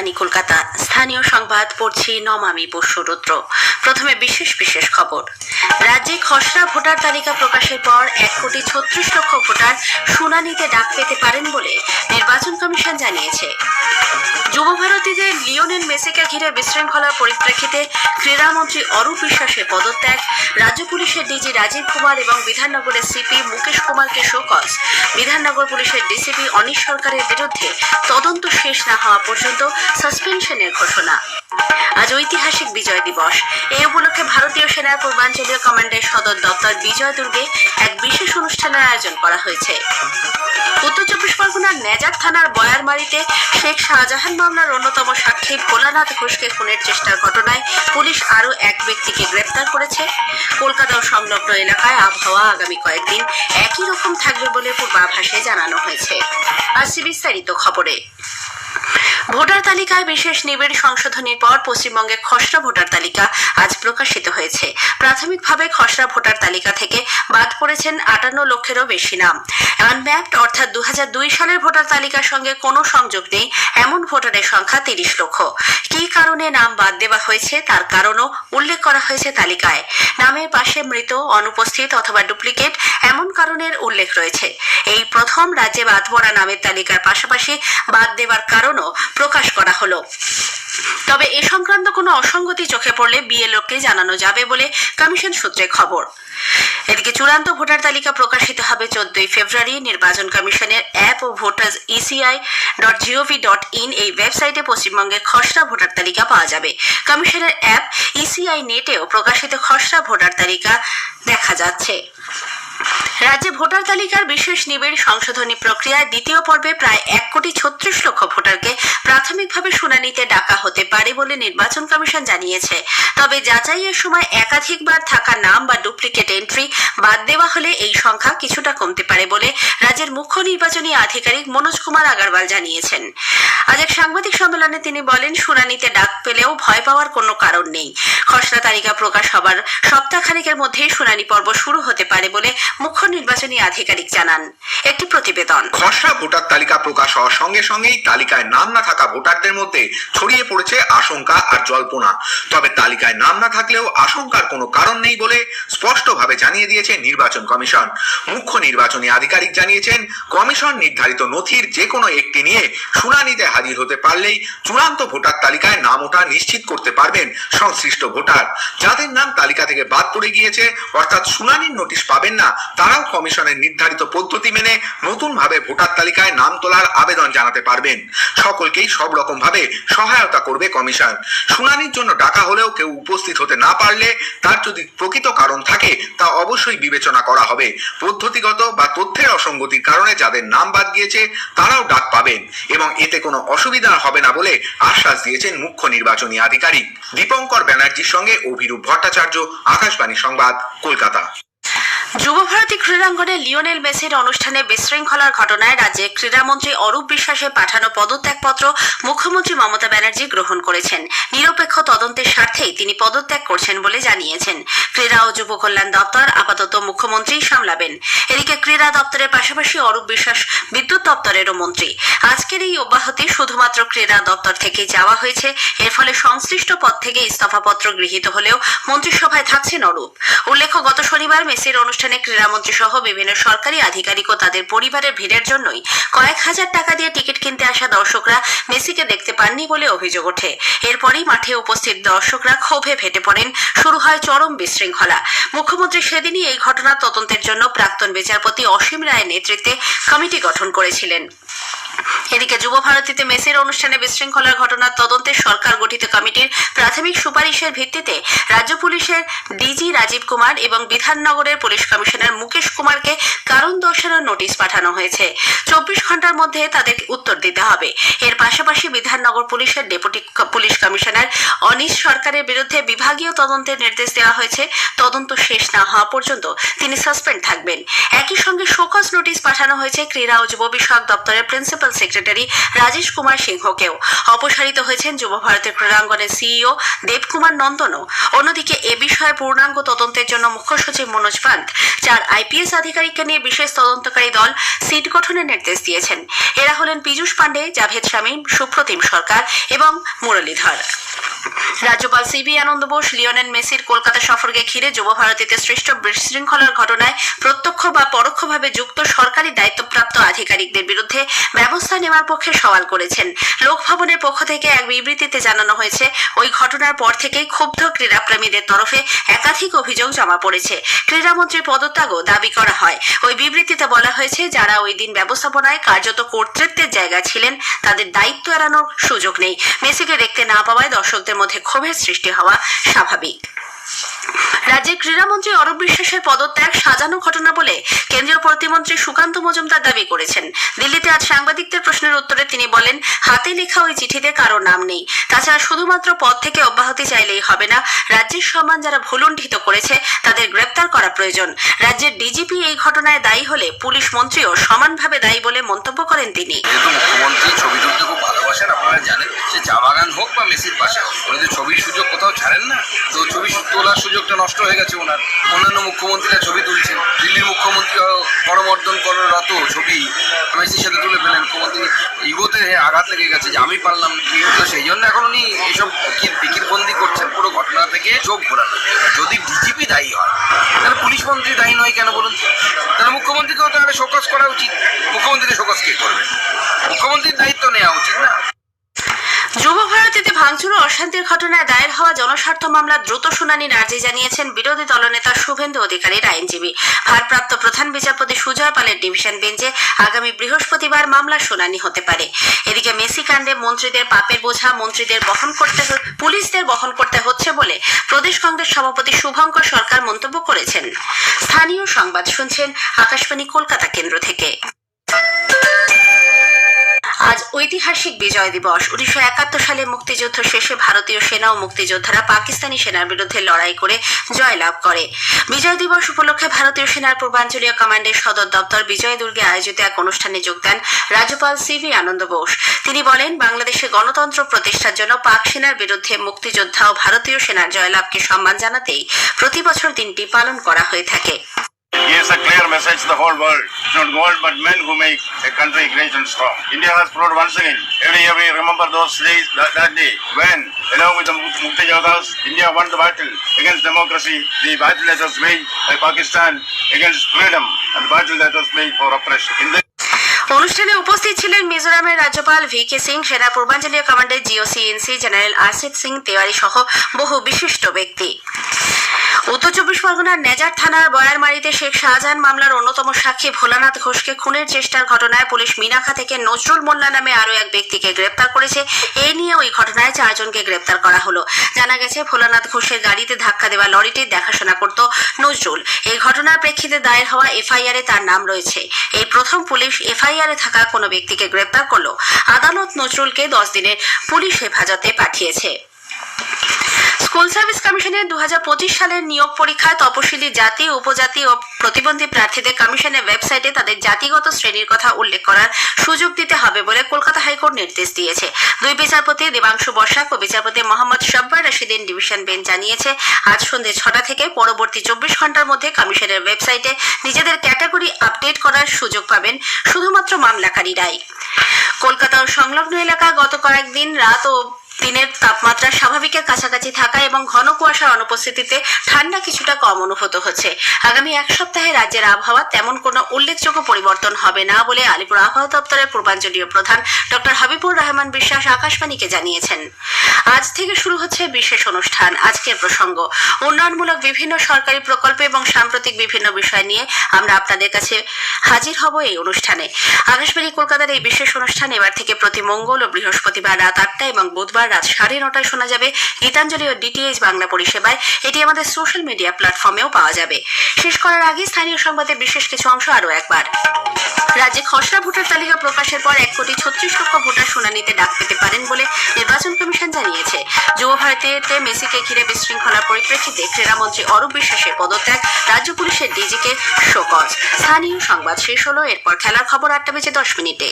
আকাশবাণী কলকাতা। স্থানীয় সংবাদ, পড়ছি নমামি বসুরুদ্র প্রথমে বিশেষ বিশেষ খবর। রাজ্যে খসড়া ভোটার তালিকা প্রকাশের পর এক কোটি ছত্রিশ লক্ষ ভোটার শুনানিতে ডাক পেতে পারেন বলে নির্বাচন কমিশন জানিয়েছে। যুবভারতীদের লিওনেল মেসিকে ঘিরে বিশৃঙ্খলার পরিপ্রেক্ষিতে ক্রীড়ামন্ত্রী অরূপ বিশ্বাসের পদত্যাগ, রাজ্য পুলিশের ডিজি রাজীব কুমার এবং বিধাননগরের সিপি মুকেশ কুমারকে শোকজ। বিধাননগর পুলিশের ডিসিপি অনিশ সরকারের বিরুদ্ধে তদন্ত শেষ না হওয়া পর্যন্ত সাসপেনশনের ঘোষণা। আজ ঐতিহাসিক বিজয় দিবস। এই উপলক্ষে ভারতীয় সেনার পূর্বাঞ্চলীয় কমান্ডের সদর দপ্তর বিজয় দুর্গে এক বিশেষ অনুষ্ঠানের আয়োজন করা হয়েছে। উত্তর চব্বিশ পরগনার নেজার থানার বয়ারমারিতে শেখ শাহজাহান মামলার অন্যতম সাক্ষী ভোলানাথ ঘোষকে খুনের চেষ্টার ঘটনায় পুলিশ আরও এক ব্যক্তিকে গ্রেপ্তার করেছে। কলকাতা ও সংলগ্ন এলাকায় আবহাওয়া আগামী কয়েকদিন একই রকম থাকবে বলে পূর্বাভাসে জানানো হয়েছে। আসছি বিস্তারিত খবরে। ভোটার তালিকায় বিশেষ নিবিড় সংশোধনীর পর পশ্চিমবঙ্গে খসড়া ভোটার তালিকা আজ প্রকাশিত হয়েছে। প্রাথমিকভাবে খসড়া ভোটার তালিকা থেকে বাদ পড়েছেন আটান্ন লক্ষেরও বেশি নাম। আনম্যাপড অর্থাৎ দু সালের ভোটার তালিকার সঙ্গে কোনো সংযোগ নেই, এমন ভোটারের সংখ্যা তিরিশ লক্ষ। কী কারণে নাম বাদ দেওয়া হয়েছে তার কারণও উল্লেখ করা হয়েছে তালিকায়। নামের পাশে মৃত, অনুপস্থিত অথবা ডুপ্লিকেট এমন কারণের উল্লেখ রয়েছে। এই প্রথম রাজ্যে বাদ পড়া নামের তালিকার পাশাপাশি বাদ দেওয়ার কারণও প্রকাশ করা হলো। তবে এ সংক্রান্ত কোনো অসঙ্গতি চোখে পড়লে বিএলওকে জানানো যাবে বলে কমিশন সূত্রে খবর। এদিকে চূড়ান্ত ভোটার তালিকা প্রকাশিত হবে চোদ্দই ফেব্রুয়ারি। নির্বাচন কমিশনের app O voters ECI dot GOV dot in এই ওয়েবসাইটে পশ্চিমবঙ্গের খসড়া ভোটার তালিকা পাওয়া যাবে। কমিশনের অ্যাপ ইসিআই নেটেও প্রকাশিত খসড়া ভোটার তালিকা দেখা যাচ্ছে। রাজ্যে ভোটার তালিকার বিশেষ নিবিড় সংশোধনী প্রক্রিয়ায় দ্বিতীয় পর্বে প্রায় এক কোটি ছত্রিশ লক্ষ ভোটারকে প্রাথমিকভাবে শুনানিতে ডাকা হতে পারে বলে নির্বাচন কমিশন জানিয়েছে। তবে যাচাইয়ের সময় একাধিকবার থাকা নাম বা ডুপ্লিকেট এন্ট্রি বাদ দেওয়া হলে এই সংখ্যা কিছুটা কমতে পারে বলে রাজ্যের মুখ্য নির্বাচনী আধিকারিক মনোজ কুমার আগারওয়াল জানিয়েছেন। আজ এক সাংবাদিক সম্মেলনে তিনি বলেন, শুনানিতে ডাক পেলেও ভয় পাওয়ার কোনো কারণ নেই। খসড়া তালিকা প্রকাশ হবার সপ্তাহখানেকের মধ্যেই শুনানি পর্ব শুরু হতে পারে বলে মুখ্য নির্বাচনী আধিকারিক জানান, একটি প্রতিবেদন। খসড়া ভোটার তালিকা প্রকাশ হওয়ার সঙ্গে সঙ্গেই তালিকায় নাম না থাকা ভোটারদের মধ্যে ছড়িয়ে পড়েছে আশঙ্কা আর জল্পনা। তবে তালিকায় নাম না থাকলেও আশঙ্কার কোনো কারণ নেই বলে স্পষ্টভাবে জানিয়ে দিয়েছে নির্বাচন কমিশন। মুখ্য নির্বাচনী আধিকারিক জানিয়েছেন, কমিশন নির্ধারিত নথির যে কোনো একটি নিয়ে শুনানিতে হাজির হতে পারলেই চূড়ান্ত ভোটার তালিকায় নাম ওঠা নিশ্চিত করতে পারবেন সংশ্লিষ্ট ভোটার। যাদের নাম তালিকা থেকে বাদ পড়ে গিয়েছে, অর্থাৎ শুনানির নোটিশ পাবেন না তারাও কমিশনের নির্ধারিত পদ্ধতি মেনে নতুন ভাবে ভোটার তালিকায় নাম তোলার আবেদন জানাতে পারবেন। সকলকেই সব রকম ভাবে সহায়তা করবে কমিশন। শুনানির জন্য ডাকা হলেও কেউ উপস্থিত হতে না পারলে তার যদি প্রকৃত কারণ থাকে, তা অবশ্যই বিবেচনা করা হবে। পদ্ধতিগত বা তথ্যের অসঙ্গতির কারণে যাদের নাম বাদ গিয়েছে, তারাও ডাক পাবেন এবং এতে কোনো অসুবিধা হবে না বলে আশ্বাস দিয়েছেন মুখ্য নির্বাচনী আধিকারিক। দীপঙ্কর ব্যানার্জির সঙ্গে অভিরূপ ভট্টাচার্য, আকাশবাণী সংবাদ, কলকাতা। যুবভারতী ক্রীড়াঙ্গনে লিওনেল মেসির অনুষ্ঠানে বিশৃঙ্খলার ঘটনায় রাজ্যে ক্রীড়ামন্ত্রী অরূপ বিশ্বাসের পাঠানো পদত্যাগপত্র মুখ্যমন্ত্রী মমতা ব্যানার্জি গ্রহণ করেছেন। নিরপেক্ষ তদন্তের স্বার্থেই তিনি পদত্যাগ করছেন বলে জানিয়েছেন। ক্রীড়া ও যুব কল্যাণ দপ্তর আপাতত মুখ্যমন্ত্রী সামলাবেন। এদিকে ক্রীড়া দপ্তরের পাশাপাশি অরূপ বিশ্বাস বিদ্যুৎ দপ্তরেরও মন্ত্রী। আজকের এই অব্যাহতি শুধুমাত্র ক্রীড়া দপ্তর থেকে যাওয়া হয়েছে। এর ফলে সংশ্লিষ্ট পদ থেকে ইস্তফাপত্র গৃহীত হলেও মন্ত্রিসভায় থাকছেন অরূপ। উল্লেখ্য, গত শনিবার মেসির অনুষ্ঠানে ক্রীড়ামন্ত্রী সহ বিভিন্ন সরকারি আধিকারিক ও তাদের পরিবারের ভিড়ের জন্যই কয়েক হাজার টাকা দিয়ে টিকিট কিনতে আসা দর্শকরা মেসিকে দেখতে পাননি বলে অভিযোগ ওঠে। এরপরই মাঠে উপস্থিত দর্শকরা ক্ষোভে ফেটে পড়েন। শুরু হয় চরম বিশৃঙ্খলা। মুখ্যমন্ত্রী সেদিনই এই ঘটনার তদন্তের জন্য প্রাক্তন বিচারপতি অসীম রায়ের নেতৃত্বে কমিটি গঠন করেছিলেন। এদিকে যুব ভারতীতে মেসির অনুষ্ঠানে বিশৃঙ্খলার ঘটনার তদন্তে সরকার গঠিত কমিটির প্রাথমিক সুপারিশের ভিত্তিতে রাজ্য পুলিশের ডিজি রাজীব কুমার এবং বিধাননগরের পুলিশ কমিশনার মুকেশ কুমারকে কারণ দর্শানোর নোটিশ পাঠানো হয়েছে। চব্বিশ ঘণ্টার মধ্যে তাদের উত্তর দিতে হবে। এর পাশাপাশি বিধাননগর পুলিশের ডেপুটি পুলিশ কমিশনার অনিশ সরকারের বিরুদ্ধে বিভাগীয় তদন্তের নির্দেশ দেওয়া হয়েছে। তদন্ত শেষ না হওয়া পর্যন্ত তিনি সাসপেন্ড থাকবেন। একই সঙ্গে শোকজ নোটিশ পাঠানো হয়েছে ক্রীড়া ও যুব বিষয়ক দপ্তরের principal secretary secretary Rajesh Kumar সিংহকেও। অপসারিত হয়েছেন যুব ভারতের ক্রীড়াঙ্গনের সিইও দেবকুমার নন্দনও। অন্যদিকে এ বিষয়ে পূর্ণাঙ্গ তদন্তের জন্য মুখ্য সচিব মনোজ পান্ত চার আইপিএস আধিকারিককে নিয়ে বিশেষ তদন্তকারী দল সিট গঠনের নির্দেশ দিয়েছেন। এরা হলেন পীযূষ পাণ্ডে, জাভেদ শামীম, সুপ্রতিম সরকার এবং মুরলীধর। রাজ্যপাল সিবি আনন্দ বোস, লিওনেল মেসির কলকাতা সফরকে ঘিরে যুব ভারতীতে সৃষ্ট বিশৃঙ্খলার ঘটনায় প্রত্যক্ষ বা পরোক্ষভাবে যুক্ত সরকারি দায়িত্বপ্রাপ্ত আধিকারিকদের বিরুদ্ধে ব্যবস্থা নেওয়ার পক্ষে সওয়াল করেছেন। লোকভবনের পক্ষ থেকে এক বিবৃতিতে জানানো হয়েছে, ওই ঘটনার পর থেকেই ক্ষুব্ধ ক্রীড়াপ্রেমীদের তরফে একাধিক অভিযোগ জমা পড়েছে। ক্রীড়ামন্ত্রীর পদত্যাগও দাবি করা হয়। ওই বিবৃতিতে বলা হয়েছে, যারা ওই দিন ব্যবস্থাপনায় কার্যত কর্তৃত্বের জায়গা ছিলেন, তাদের দায়িত্ব এড়ানোর সুযোগ নেই। মেসিকে দেখতে না পাওয়ায় দর্শকদের মধ্যে ক্ষোভের সৃষ্টি হওয়া স্বাভাবিক। রাজ্যের ক্রীড়ামন্ত্রী অরূপ বিশ্বাসের পদত্যাগ সাজানো ঘটনা বলে কেন্দ্রীয় প্রতিমন্ত্রী সুকান্ত মজুমদার দাবি করেছেন। দিল্লিতে আজ সাংবাদিকদের প্রশ্নের উত্তরে তিনি বলেন, হাতে লেখা ওই চিঠিতে কারও নাম নেই। তাছাড়া শুধুমাত্র পদ থেকে অব্যাহতি চাইলেই হবে না, রাজ্যের সম্মান যারা ভুলুণ্ঠিত করেছে, তাদের গ্রেপ্তার করা প্রয়োজন। রাজ্যের ডিজিপি এই ঘটনায় দায়ী হলে পুলিশ মন্ত্রীও সমানভাবে দায়ী বলে মন্তব্য করেন তিনি। ছবি খুব ভালোবাসেন আপনারা জানেন, সে চা বাগান হোক বা মেসির পাশে উনি তো ছবির সুযোগ কোথাও ছাড়েন না। তো ছবি তোলার সুযোগটা নষ্ট হয়ে গেছে ওনার। অন্যান্য মুখ্যমন্ত্রীরা ছবি তুলছেন। দিল্লির মুখ্যমন্ত্রী করমর্দন কররত ছবি মেসির সাথে তুলে ফেলেন। মুখ্যমন্ত্রী ইগোতে আঘাত লেগে গেছে যে আমি পারলাম তো সেই জন্য এখন উনি এইসব ফিকির ফিকিরবন্দি করছেন। পুরো ঘটনা থেকে চোখ ঘোরানো যদি ডিজিপি দায়ী হয়, তাহলে পুলিশ মন্ত্রী দায়ী নয় কেন বলুন তো? তাহলে মুখ্যমন্ত্রীকেও তাহলে শোকজ করা উচিত মুখ্যমন্ত্রীকে শোকজ কে করবে মুখ্যমন্ত্রীর দায়িত্ব নেওয়া উচিত না যুব ভারতীতে ভাঙচুর ও অশান্তির ঘটনায় দায়ের হওয়া জনস্বার্থ মামলা দ্রুত শুনানির আর্জি জানিয়েছেন বিরোধী দলনেতা শুভেন্দু অধিকারীর আইনজীবী। ভারপ্রাপ্ত প্রধান বিচারপতি সুজয় পালের ডিভিশন বেঞ্চে আগামী বৃহস্পতিবার মামলার শুনানি হতে পারে। এদিকে মেসি কাণ্ডে মন্ত্রীদের পাপের বোঝা, মন্ত্রীদের বহন করতে পুলিশদের বহন করতে হচ্ছে বলে প্রদেশ কংগ্রেস সভাপতি শুভঙ্কর সরকার মন্তব্য করেছেন। স্থানীয় সংবাদ শুনছেন আকাশবাণী কলকাতা কেন্দ্র থেকে। আজ ঐতিহাসিক বিজয় দিবস। উনিশশো একাত্তর সালে মুক্তিযুদ্ধ শেষে ভারতীয় সেনা ও মুক্তিযোদ্ধারা পাকিস্তানি সেনার বিরুদ্ধে লড়াই করে জয়লাভ করে। বিজয় দিবস উপলক্ষে ভারতীয় সেনার পূর্বাঞ্চলীয় কমান্ডের সদর দপ্তর বিজয় দুর্গে আয়োজিত এক অনুষ্ঠানে যোগ দেন রাজ্যপাল সিভি আনন্দ বোস। তিনি বলেন, বাংলাদেশে গণতন্ত্র প্রতিষ্ঠার জন্য পাক সেনার বিরুদ্ধে মুক্তিযোদ্ধা ও ভারতীয় সেনার জয়লাভকে সম্মান জানাতেই প্রতি বছর দিনটি পালন করা হয়ে থাকে। Gives a clear message to the whole world. It's not gold, but men who make a country great and strong. India has proved once again. Every year we remember those days, that, that day, when, along with the Muk- Mukti Yoddhas, India won the battle against democracy, the battle that was made by Pakistan against freedom, and the battle that was made for oppression. In the অনুষ্ঠানে উপস্থিত ছিলেন মিজোরামের রাজ্যপাল V K Singh সেনা পূর্বাঞ্চলীয় commander GOC in C general আরসিত Singh Tewari সহ বহু বিশিষ্ট ব্যক্তি উত্তর চব্বিশ পরগনার নেজার থানার বয়ারমারিতে শেখ শাহজাহান মামলার অন্যতম সাক্ষী ভোলানাথ ঘোষকে খুনের চেষ্টার ঘটনায় পুলিশ মিনাখা থেকে নজরুল মোল্লা নামে আরও এক ব্যক্তিকে গ্রেপ্তার করেছে। এই নিয়ে ওই ঘটনায় চারজনকে গ্রেপ্তার করা হলো। জানা গেছে, ভোলানাথ ঘোষের গাড়িতে ধাক্কা দেওয়া লরিটির দেখাশোনা করত নজরুল। এই ঘটনার প্রেক্ষিতে দায়ের হওয়া এফআইআর এ তার নাম রয়েছে। এই প্রথম পুলিশ এফআইআর এ থাকা কোনো ব্যক্তিকে গ্রেপ্তার করল। আদালত নজরুলকে দশ দিনের পুলিশ হেফাজতে পাঠিয়েছে। স্কুল সার্ভিস কমিশনের দু হাজার সালের নিয়োগ পরীক্ষায় তপশিলি জাতি, উপজাতি ও প্রতিবন্ধী প্রার্থীদের কমিশনের ওয়েবসাইটে তাদের জাতিগত শ্রেণির কথা উল্লেখ করার সুযোগ দিতে হবে বলে কলকাতা হাইকোর্ট নির্দেশ দিয়েছে। দুই বিচারপতি দেবাংশু বসাক ও বিচারপতি মোহাম্মদ সব্বার রশিদিন ডিভিশন বেঞ্চ জানিয়েছে, আজ সন্ধ্যে ছটা থেকে পরবর্তী চব্বিশ ঘণ্টার মধ্যে কমিশনের ওয়েবসাইটে নিজেদের ক্যাটাগরি আপডেট করার সুযোগ পাবেন শুধুমাত্র মামলাকারীরাই। কলকাতা ও সংলগ্ন এলাকা গত কয়েকদিন রাত ও দিনের তাপমাত্রা স্বাভাবিকের কাছাকাছি থাকা এবং ঘন কুয়াশার অনুপস্থিতিতে ঠান্ডা কিছুটা কম অনুভূত হচ্ছে। আগামী এক সপ্তাহে রাজ্যের আবহাওয়া তেমন কোনো উল্লেখযোগ্য পরিবর্তন হবে না বলে আলিপুর আবহাওয়া দপ্তরের পূর্বাঞ্চলীয় প্রধান ডক্টর হাবিবুর রহমান বিশ্বাস আকাশবাণীকে জানিয়েছেন। আজ থেকে শুরু হচ্ছে বিশেষ অনুষ্ঠান, আজকের প্রসঙ্গ। উন্নয়নমূলক বিভিন্ন সরকারি প্রকল্প এবং সাম্প্রতিক বিভিন্ন বিষয় নিয়ে আমরা আপনাদের কাছে হাজির হব এই অনুষ্ঠানে। আকাশবাণী কলকাতার এই বিশেষ অনুষ্ঠান এবার থেকে প্রতি মঙ্গল ও বৃহস্পতিবার রাত আটটা এবং বুধবার রাত সাড়ে নটায় শোনা যাবে গীতাঞ্জলি ও ডিটিএইচ বাংলা পরিষেবায়। এটি আমাদের সোশ্যাল মিডিয়া প্ল্যাটফর্মেও পাওয়া যাবে। শেষ করার আগে স্থানীয় সংবাদের বিশেষ কিছু অংশ আরও একবার। রাজ্যে খসড়া ভোটার তালিকা প্রকাশের পর এক কোটি ছত্রিশ লক্ষ ভোটার শুনানিতে ডাক পেতে পারেন বলে নির্বাচন কমিশন জানিয়েছে। যুব ভারতীতে মেসিকে ঘিরে বিশৃঙ্খলার পরিপ্রেক্ষিতে ক্রীড়ামন্ত্রী অরূপ বিশ্বাসের পদত্যাগ, রাজ্য পুলিশের ডিজিকে শোকজ। স্থানীয় সংবাদ শেষ হলো, এরপর খেলার খবর আটটা বেজে দশ মিনিটে।